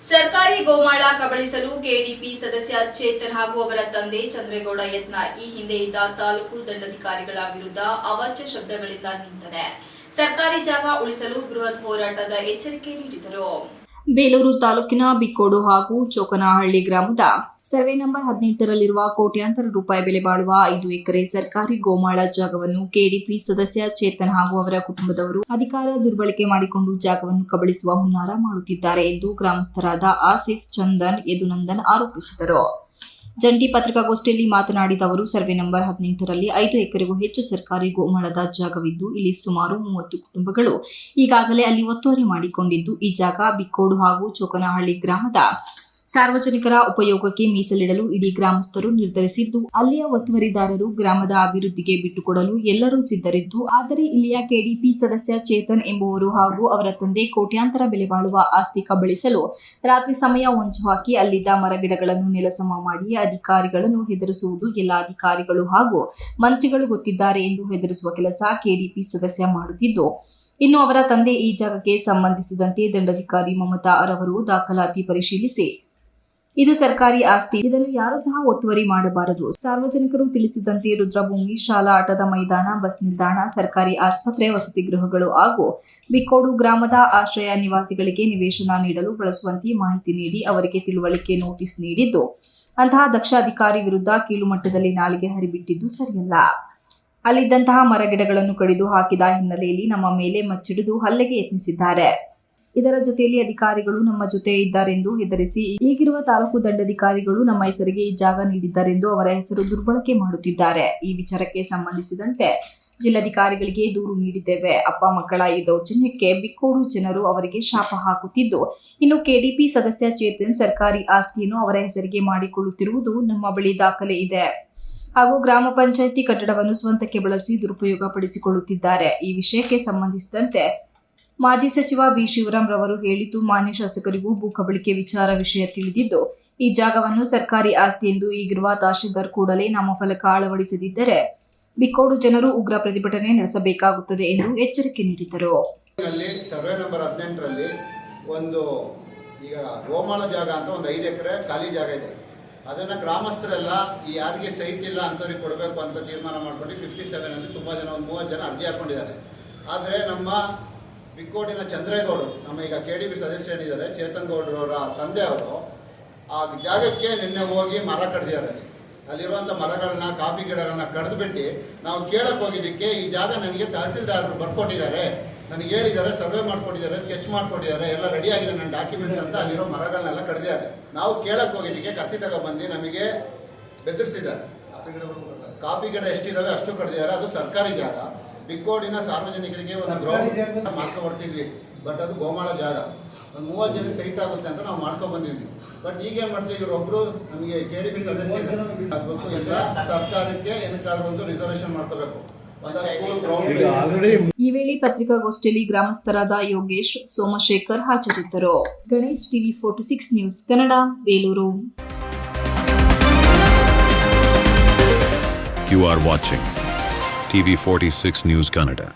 ಸರ್ಕಾರಿ ಗೋಮಾಳ ಕಬಳಿಸಲು ಕೆಡಿಪಿ ಸದಸ್ಯ ಚೇತನ್ ಹಾಗೂ ಅವರ ತಂದೆ ಚಂದ್ರೇಗೌಡ ಯತ್ನ ಈ ಹಿಂದೆ ಇದ್ದ ತಾಲೂಕು ದಂಡಾಧಿಕಾರಿಗಳ ವಿರುದ್ಧ ಅವಾಚ್ಯ ಶಬ್ದಗಳಿಂದ ನಿಂತನೆ ಸರ್ಕಾರಿ ಜಾಗ ಉಳಿಸಲು ಬೃಹತ್ ಹೋರಾಟದ ಎಚ್ಚರಿಕೆ ನೀಡಿದರು. ಬೇಲೂರು ತಾಲೂಕಿನ ಬಿಕ್ಕೋಡು ಹಾಗೂ ಚೋಕನಹಳ್ಳಿ ಗ್ರಾಮದ ಸರ್ವೆ ನಂಬರ್ ಹದಿನೆಂಟರಲ್ಲಿರುವ ಕೋಟ್ಯಾಂತರ ರೂಪಾಯಿ ಬೆಲೆ ಬಾಳುವ ಐದು ಎಕರೆ ಸರ್ಕಾರಿ ಗೋಮಾಳ ಜಾಗವನ್ನು ಕೆಡಿಪಿ ಸದಸ್ಯ ಚೇತನ್ ಹಾಗೂ ಅವರ ಕುಟುಂಬದವರು ಅಧಿಕಾರ ದುರ್ಬಳಕೆ ಮಾಡಿಕೊಂಡು ಜಾಗವನ್ನು ಕಬಳಿಸುವ ಹುನ್ನಾರ ಮಾಡುತ್ತಿದ್ದಾರೆ ಎಂದು ಗ್ರಾಮಸ್ಥರಾದ ಆಸಿಫ್ ಚಂದನ್ ಯದುನಂದನ್ ಆರೋಪಿಸಿದರು. ಜಂಟಿ ಪತ್ರಿಕಾಗೋಷ್ಠಿಯಲ್ಲಿ ಮಾತನಾಡಿದ ಅವರು, ಸರ್ವೆ ನಂಬರ್ ಹದಿನೆಂಟರಲ್ಲಿ ಐದು ಎಕರೆಗೂ ಹೆಚ್ಚು ಸರ್ಕಾರಿ ಗೋಮಾಳದ ಜಾಗವಿದ್ದು, ಇಲ್ಲಿ ಸುಮಾರು ಮೂವತ್ತು ಕುಟುಂಬಗಳು ಈಗಾಗಲೇ ಅಲ್ಲಿ ಒತ್ತುವರಿ ಮಾಡಿಕೊಂಡಿದ್ದು, ಈ ಜಾಗ ಬಿಕ್ಕೋಡು ಹಾಗೂ ಚೋಕನಹಳ್ಳಿ ಗ್ರಾಮದ ಸಾರ್ವಜನಿಕರ ಉಪಯೋಗಕ್ಕೆ ಮೀಸಲಿಡಲು ಇಡೀ ಗ್ರಾಮಸ್ಥರು ನಿರ್ಧರಿಸಿದ್ದು, ಅಲ್ಲಿಯ ಒತ್ತುವರಿದಾರರು ಗ್ರಾಮದ ಅಭಿವೃದ್ಧಿಗೆ ಬಿಟ್ಟುಕೊಡಲು ಎಲ್ಲರೂ ಸಿದ್ಧರಿದ್ದು, ಆದರೆ ಇಲ್ಲಿಯ ಕೆಡಿಪಿ ಸದಸ್ಯ ಚೇತನ್ ಎಂಬುವರು ಹಾಗೂ ಅವರ ತಂದೆ ಕೋಟ್ಯಾಂತರ ಬೆಲೆ ಬಾಳುವ ಆಸ್ತಿ ಕಬಳಿಸಲು ರಾತ್ರಿ ಸಮಯ ಹೊಂಚು ಹಾಕಿ ಅಲ್ಲಿದ್ದ ಮರಗಿಡಗಳನ್ನು ನೆಲಸಮ ಮಾಡಿ ಅಧಿಕಾರಿಗಳನ್ನು ಹೆದರಿಸುವುದು ಎಲ್ಲ ಅಧಿಕಾರಿಗಳು ಹಾಗೂ ಮಂತ್ರಿಗಳು ಗೊತ್ತಿದ್ದಾರೆ ಎಂದು ಹೆದರಿಸುವ ಕೆಲಸ ಕೆಡಿಪಿ ಸದಸ್ಯ ಮಾಡುತ್ತಿದ್ದು, ಇನ್ನು ಅವರ ತಂದೆ ಈ ಜಾಗಕ್ಕೆ ಸಂಬಂಧಿಸಿದಂತೆ ದಂಡಾಧಿಕಾರಿ ಮಮತಾ ಅವರವರು ದಾಖಲಾತಿ ಪರಿಶೀಲಿಸಿ ಇದು ಸರ್ಕಾರಿ ಆಸ್ತಿ. ಇದನ್ನು ಯಾರು ಸಹ ಒತ್ತುವರಿ ಮಾಡಬಾರದು. ಸಾರ್ವಜನಿಕರು ತಿಳಿಸಿದಂತೆ ರುದ್ರಭೂಮಿ, ಶಾಲಾ ಆಟದ ಮೈದಾನ, ಬಸ್ ನಿಲ್ದಾಣ, ಸರ್ಕಾರಿ ಆಸ್ಪತ್ರೆ, ವಸತಿ ಗೃಹಗಳು ಹಾಗೂ ಬಿಕ್ಕೋಡು ಗ್ರಾಮದ ಆಶ್ರಯ ನಿವಾಸಿಗಳಿಗೆ ನಿವೇಶನ ನೀಡಲು ಬಳಸುವಂತೆ ಮಾಹಿತಿ ನೀಡಿ ಅವರಿಗೆ ತಿಳುವಳಿಕೆ ನೋಟಿಸ್ ನೀಡಿದ್ದು, ಅಂತಹ ದಕ್ಷ ಅಧಿಕಾರಿ ವಿರುದ್ಧ ಕೀಳುಮಟ್ಟದಲ್ಲಿ ನಾಲಿಗೆ ಹರಿಬಿಟ್ಟಿದ್ದು ಸರಿಯಲ್ಲ. ಅಲ್ಲಿದ್ದಂತಹ ಮರಗಿಡಗಳನ್ನು ಕಡಿದು ಹಾಕಿದ ಹಿನ್ನೆಲೆಯಲ್ಲಿ ನಮ್ಮ ಮೇಲೆ ಮಚ್ಚಿಡಿದು ಹಲ್ಲೆಗೆ ಯತ್ನಿಸಿದ್ದಾರೆ. ಇದರ ಜೊತೆಯಲ್ಲಿ ಅಧಿಕಾರಿಗಳು ನಮ್ಮ ಜೊತೆ ಇದ್ದಾರೆಂದು ಹೆದರಿಸಿ, ಈಗಿರುವ ತಾಲೂಕು ದಂಡಾಧಿಕಾರಿಗಳು ನಮ್ಮ ಹೆಸರಿಗೆ ಈ ಜಾಗ ನೀಡಿದ್ದಾರೆಂದು ಅವರ ಹೆಸರು ದುರ್ಬಳಕೆ ಮಾಡುತ್ತಿದ್ದಾರೆ. ಈ ವಿಚಾರಕ್ಕೆ ಸಂಬಂಧಿಸಿದಂತೆ ಜಿಲ್ಲಾಧಿಕಾರಿಗಳಿಗೆ ದೂರು ನೀಡಿದ್ದೇವೆ. ಅಪ್ಪ ಮಕ್ಕಳ ಈ ದೌರ್ಜನ್ಯಕ್ಕೆ ಬಿಕ್ಕೋಡು ಜನರು ಅವರಿಗೆ ಶಾಪ ಹಾಕುತ್ತಿದ್ದು, ಇನ್ನು ಕೆಡಿಪಿ ಸದಸ್ಯ ಚೇತನ್ ಸರ್ಕಾರಿ ಆಸ್ತಿಯನ್ನು ಅವರ ಹೆಸರಿಗೆ ಮಾಡಿಕೊಳ್ಳುತ್ತಿರುವುದು ನಮ್ಮ ಬಳಿ ದಾಖಲೆ ಇದೆ. ಹಾಗೂ ಗ್ರಾಮ ಪಂಚಾಯಿತಿ ಕಟ್ಟಡವನ್ನು ಸ್ವಂತಕ್ಕೆ ಬಳಸಿ ದುರುಪಯೋಗ ಪಡಿಸಿಕೊಳ್ಳುತ್ತಿದ್ದಾರೆ ಈ ವಿಷಯಕ್ಕೆ ಸಂಬಂಧಿಸಿದಂತೆ ಮಾಜಿ ಸಚಿವ ಬಿ ಶಿವರಾಮ್ ರವರು ಹೇಳಿದ್ದು, ಮಾನ್ಯ ಶಾಸಕರಿಗೂ ಭೂ ಕಬಳಿಕೆ ವಿಚಾರ ವಿಷಯ ತಿಳಿದಿದ್ದು, ಈ ಜಾಗವನ್ನು ಸರ್ಕಾರಿ ಆಸ್ತಿ ಎಂದು ಈಗಿರುವ ತಹಶೀಲ್ದಾರ್ ಕೂಡಲೇ ನಮ್ಮ ನಾಮಫಲಕ ಅಳವಡಿಸದಿದ್ದರೆ ಬಿಕ್ಕೋಡು ಜನರು ಉಗ್ರ ಪ್ರತಿಭಟನೆ ನಡೆಸಬೇಕಾಗುತ್ತದೆ ಎಂದು ಎಚ್ಚರಿಕೆ ನೀಡಿದರು. ಸರ್ವೆ ನಂಬರ್ ಹದಿನೆಂಟರಲ್ಲಿ ಒಂದು ಈಗ ಗೋಮಾಳ ಜಾಗ ಅಂತ ಒಂದು ಐದು ಎಕರೆ ಖಾಲಿ ಜಾಗ ಇದೆ. ಅದನ್ನು ಗ್ರಾಮಸ್ಥರೆಲ್ಲ ಈ ಯಾರಿಗೆ ಸೈಟ್ ಇಲ್ಲ ಅಂಥವ್ರಿಗೆ ಕೊಡಬೇಕು ಅಂತ ತೀರ್ಮಾನ ಮಾಡ್ಕೊಂಡು ಫಿಫ್ಟಿ ಸೆವೆನಲ್ಲಿ ತುಂಬ ಜನ, ಒಂದು ಮೂವತ್ತು ಜನ ಅರ್ಜಿ ಹಾಕ್ಕೊಂಡಿದ್ದಾರೆ ಆದರೆ ನಮ್ಮ ಬಿಕ್ಕೋಟಿನ ಚಂದ್ರೇಗೌಡರು ನಮ್ಮ ಈಗ ಕೆ ಡಿ ಬಿ ಸದಸ್ಯರಿದ್ದಾರೆ ಚೇತನ್ ಗೌಡ್ರವರ ತಂದೆ ಅವರು ಆ ಜಾಗಕ್ಕೆ ನಿನ್ನೆ ಹೋಗಿ ಮರ ಕಡ್ದಿದ್ದಾರೆ. ಅಲ್ಲಿ ಅಲ್ಲಿರುವಂಥ ಮರಗಳನ್ನ ಕಾಫಿ ಗಿಡಗಳನ್ನ ಕಡ್ದುಬಿಟ್ಟು ನಾವು ಕೇಳಕ್ಕೆ ಹೋಗಿದ್ದಕ್ಕೆ ಈ ಜಾಗ ನನಗೆ ತಹಸೀಲ್ದಾರರು ಬರ್ಕೊಟ್ಟಿದ್ದಾರೆ. ನನಗೆ ಹೇಳಿದ್ದಾರೆ ಸರ್ವೆ ಮಾಡ್ಕೊಟ್ಟಿದ್ದಾರೆ ಸ್ಕೆಚ್ ಮಾಡ್ಕೊಟ್ಟಿದ್ದಾರೆ ಎಲ್ಲ ರೆಡಿ ಆಗಿದೆ ನನ್ನ ಡಾಕ್ಯುಮೆಂಟ್ಸ್ ಅಂತ ಅಲ್ಲಿರೋ ಮರಗಳನ್ನೆಲ್ಲ ಕಡ್ದಿದ್ದಾರೆ. ನಾವು ಕೇಳಕ್ಕೆ ಹೋಗಿದ್ದಕ್ಕೆ ಕತ್ತಿ ತಗೊಬಂದು ನಮಗೆ ಬೆದರಿಸಿದ್ದಾರೆ. ಕಾಫಿ ಗಿಡ ಎಷ್ಟಿದಾವೆ ಅಷ್ಟು ಕಡ್ದಿದ್ದಾರೆ ಅದು ಸರ್ಕಾರಿ ಜಾಗ. ಬಿಕ್ಕೋಡಿನ ಸಾರ್ವಜನಿಕರಿಗೆ ಒಂದು ಗ್ರೌಂಡ್ ಮಾಡ್ಕೊಬರ್ತಿದ್ವಿ ಬಟ್ ಅದು ಗೋಮಾಳ ಜಾಗ. ಒಂದು ಮೂವತ್ತು ಜನಕ್ಕೆ ಸೈಟ್ ಆಗುತ್ತೆ ಅಂತ ನಾವು ಮಾಡ್ಕೊ ಬಂದಿದ್ವಿ. ಬಟ್ ಈಗ ಏನು ಮಾಡ್ತೀವಿ ಇವರೊಬ್ರು ನಮಗೆ ಕೆ ಡಿ ಬಿ ಸದಸ್ಯ ಆಗ್ಬೇಕು. ಇಲ್ಲ ಸರ್ಕಾರಕ್ಕೆ ಏನಕ್ಕಾದ್ರೂ ಒಂದು ರಿಸರ್ವೇಶನ್ ಮಾಡ್ಕೋಬೇಕು. ಸ್ಕೂಲ್ ಈ ವೇಳೆ ಪತ್ರಿಕಾಗೋಷ್ಠಿಯಲ್ಲಿ ಗ್ರಾಮಸ್ಥರಾದ ಯೋಗೇಶ್ ಸೋಮಶೇಖರ್ ಹಾಜರಿದ್ದರು. Ganesh TV forty six news Kannada Belur. Are are TV 46 News Canada.